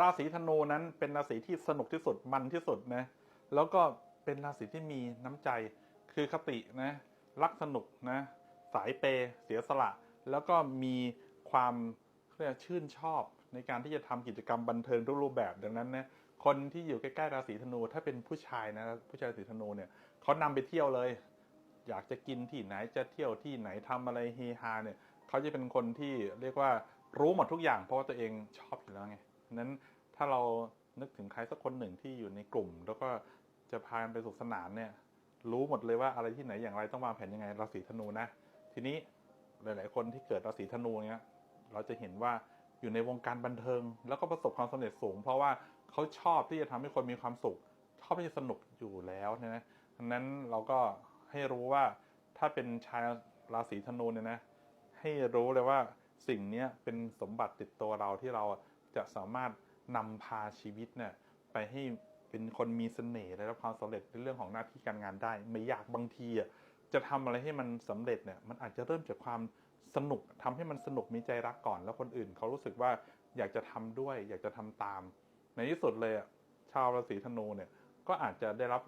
ราศีธนูนั้นเป็นราศีที่สนุกที่สุดมันที่สุดนะแล้วก็เป็นราศีที่มีน้ำใจคือคตินะรักสนุกนะสายเปยเสียสละ แล้วก็มีความเรียกชื่นชอบในการที่จะทำกิจกรรมบันเทิงทุกรูปแบบดังนั้นนะคนที่อยู่ใกล้ๆราศีธนู ถ้าเป็นผู้ชายนะผู้ชายราศีธนูเนี่ยเขานำไปเที่ยวเลย อยากจะกินที่ไหนจะเที่ยวที่ไหนทำอะไรเฮฮาเนี่ยเขาจะเป็นคนที่เรียกว่ารู้หมดทุกอย่างเพราะว่าตัวเองชอบอยู่แล้วไง นั้นถ้าเรานึกถึงใครสักคนหนึ่งที่อยู่ในกลุ่ม แล้วก็จะพากันไปสุขสนานเนี่ย รู้หมดเลยว่าอะไรที่ไหนอย่างไรต้องวางแผนยังไงราศีธนูนะ ทีนี้หลาย ๆ คนที่เกิดราศีธนูเนี่ยเราจะเห็นว่าอยู่ในวงการบันเทิง แล้วก็ประสบความสำเร็จสูง เพราะว่าเขาชอบที่จะทำให้คนมีความสุข ชอบที่จะสนุกอยู่แล้วนะดังนั้นเราก็ให้รู้ว่าถ้าเป็นชายราศีธนูเนี่ยนะ ให้รู้เลยว่าสิ่งนี้เป็นสมบัติติดตัวเราที่เรา จะสามารถนำพาชีวิตเนี่ยไปให้เป็นคนมีเสน่ห์และรับความสำเร็จในเรื่องของหน้าที่การงานได้ ไม่อยากบางทีอะจะทำอะไรให้มันสำเร็จเนี่ยมันอาจจะเริ่มจากความสนุกทำให้มันสนุกมีใจรักก่อน แล้วคนอื่นเขารู้สึกว่าอยากจะทำด้วย อยากจะทำตาม ในที่สุดเลยอะชาวราศีธนูเนี่ยก็อาจจะได้รับ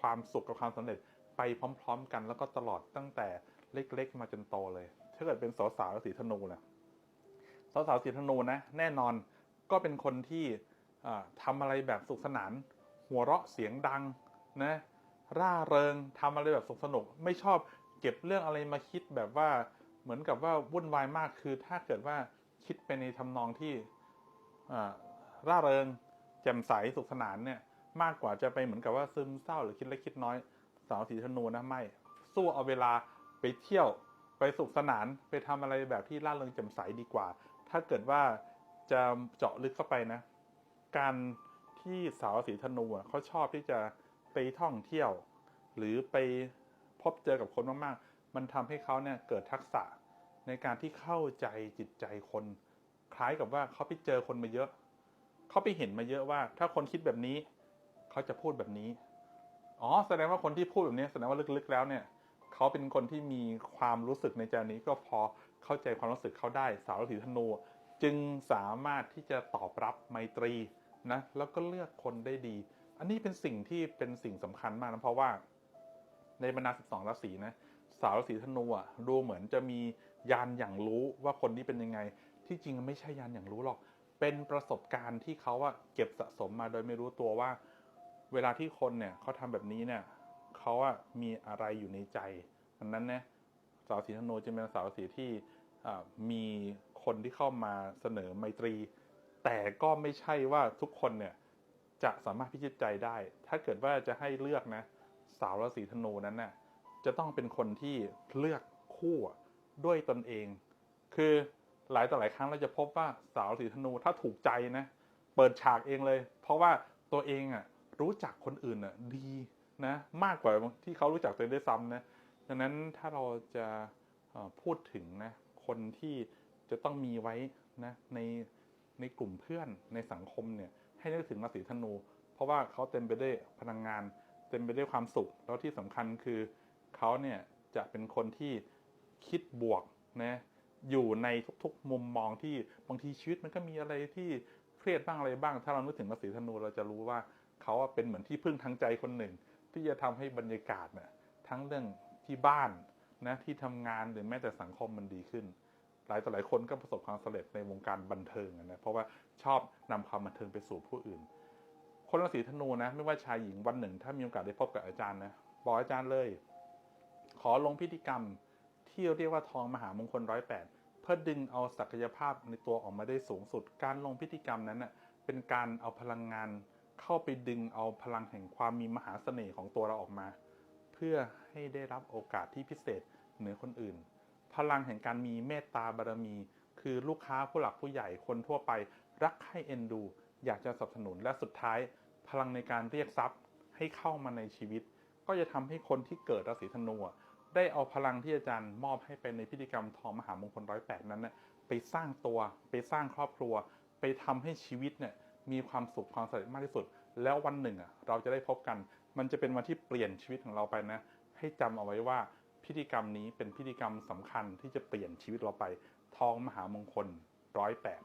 ความสุขกับความสำเร็จไปพร้อม ๆ กันแล้วก็ตลอดตั้งแต่เล็กๆ มาจนโตเลย ถ้าเกิดเป็นสาวสาวราศีธนูนะสาวสาวราศีธนูนะแน่นอน ก็เป็นคนที่ทำาอะไรแบบสุขสนาน หัวเราะเสียงดังนะร่าเริงทำอะไรแบบสนุกสนุก ไม่ชอบเก็บเรื่องอะไรมาคิดแบบว่าเหมือนกับว่าวุ่นวายมากคือถ้าเกิดว่าคิดไปในทำนองที่ร่าเริงแจ่มใสสุขสนานเนี่ยมากกว่าจะไปเหมือนกับว่าซึมเศร้าหรือคิดเล็กคิดน้อย สาวสีธนูนะไม่สู้เอาเวลาไปเที่ยวไปสุขสนานไปทำอะไรแบบที่ร่าเริงแจ่มใสดีกว่า ถ้าเกิดว่า จะเจาะลึกเข้าไปนะ การที่สาวสีธนูเขาชอบที่จะไปท่องเที่ยว หรือไปพบเจอกับคนมากๆ มันทำให้เขาเนี่ยเกิดทักษะในการที่เข้าใจจิตใจคน คล้ายกับว่าเขาไปเจอคนมาเยอะ เขาไปเห็นมาเยอะว่า ถ้าคนคิดแบบนี้ เขาจะพูดแบบนี้ อ๋อ แสดงว่าคนที่พูดแบบนี้แสดงว่าลึกๆแล้วเนี่ยเขาเป็นคนที่มีความรู้สึกในใจนี้ก็พอเข้าใจความรู้สึกเขาได้ สาวราศีธนู จึงสามารถที่จะตอบรับไมตรีนะแล้วก็เลือกคนได้ดี อันนี้เป็นสิ่งที่เป็นสิ่งสำคัญมากนะเพราะว่า ในบรรดา 12 ราศีนะสาวราศีธนูอะดูเหมือนจะมียานอย่างรู้ว่าคนนี้เป็นยังไง ที่จริงไม่ใช่ยานอย่างรู้หรอก เป็นประสบการณ์ที่เขาอะเก็บสะสมมาโดยไม่รู้ตัวว่า เวลาที่คนเนี่ยเขาทำแบบนี้เนี่ยเขาอะมีอะไรอยู่ในใจดังนั้นนี่ยสาวสีธนูจะเป็นสาวสีที่อ่ามี คนที่เข้ามาเสนอไมตรี แต่ก็ไม่ใช่ว่าทุกคนเนี่ยจะสามารถพิจิตใจได้ ถ้าเกิดว่าจะให้เลือกนะ สาวราศีธนูนั้นน่ะจะต้องเป็นคนที่เลือกคู่ด้วยตนเอง คือหลายต่อหลายครั้งเราจะพบว่าสาวราศีธนูถ้าถูกใจนะ เปิดฉากเองเลย เพราะว่าตัวเองอะรู้จักคนอื่นอะดีนะมากกว่าที่เขารู้จักตัวเองด้ซ้ำนะดังนั้นถ้าเราจะพูดถึงนะคนที่ จะต้องมีไว้นะในในกลุ่มเพื่อนในสังคมเนี่ยให้นึกถึงราศีธนู เพราะว่าเขาเต็มไปด้วยพลังงาน เต็มไปด้วยความสุข แล้วที่สำคัญคือเขาเนี่ยจะเป็นคนที่คิดบวกนะอยู่ในทุกๆมุมมองที่บางทีชีวิตมันก็มีอะไรที่เครียดบ้างอะไรบ้าง ถ้าเรานึกถึงราศีธนูเราจะรู้ว่าเขาเป็นเหมือนที่พึ่งทางใจคนหนึ่ง ที่จะทำให้บรรยากาศเนี่ยทั้งเรื่องที่บ้านนะที่ทำงานหรือแม้แต่สังคมมันดีขึ้น หลายต่อหลายคนก็ประสบความสำเร็จในวงการบันเทิงนะเพราะว่าชอบนำความบันเทิงไปสู่ผู้อื่น คนราศีธนูนะ ไม่ว่าชายหญิงวันหนึ่ง ถ้ามีโอกาสได้พบกับอาจารย์นะบอกอาจารย์เลย ขอลงพิธีกรรมที่เรียกว่าทองมหามงคลร้อยแปดเพื่อดึงเอาศักยภาพในตัวออกมาได้สูงสุด การลงพิธีกรรมนั้นน่ะเป็นการเอาพลังงานเข้าไปดึงเอาพลังแห่งความมีมหาเสน่ห์ของตัวเราออกมา เพื่อให้ได้รับโอกาสที่พิเศษเหนือคนอื่น พลังแห่งการมีเมตตาบารมี คือลูกค้าผู้หลักผู้ใหญ่คนทั่วไป รักให้เอ็นดู อยากจะสนับสนุนและสุดท้าย พลังในการเรียกทรัพย์ให้เข้ามาในชีวิต ก็จะทำให้คนที่เกิดราศีธนูได้เอาพลังที่อาจารย์มอบให้ไปในพิธีกรรมทองมหามงคลร้อยแปดนั้นนะไปสร้างตัวไปสร้างครอบครัว ไปทำให้ชีวิตเนี่ยมีความสุขความสำเร็จมากที่สุด แล้ววันหนึ่งอะเราจะได้พบกัน มันจะเป็นวันที่เปลี่ยนชีวิตของเราไปนะ ให้จำเอาไว้ว่า พิธีกรรมนี้เป็นพิธีกรรมสำคัญที่จะเปลี่ยนชีวิตเราไป ทองมหามงคลร้อยแปด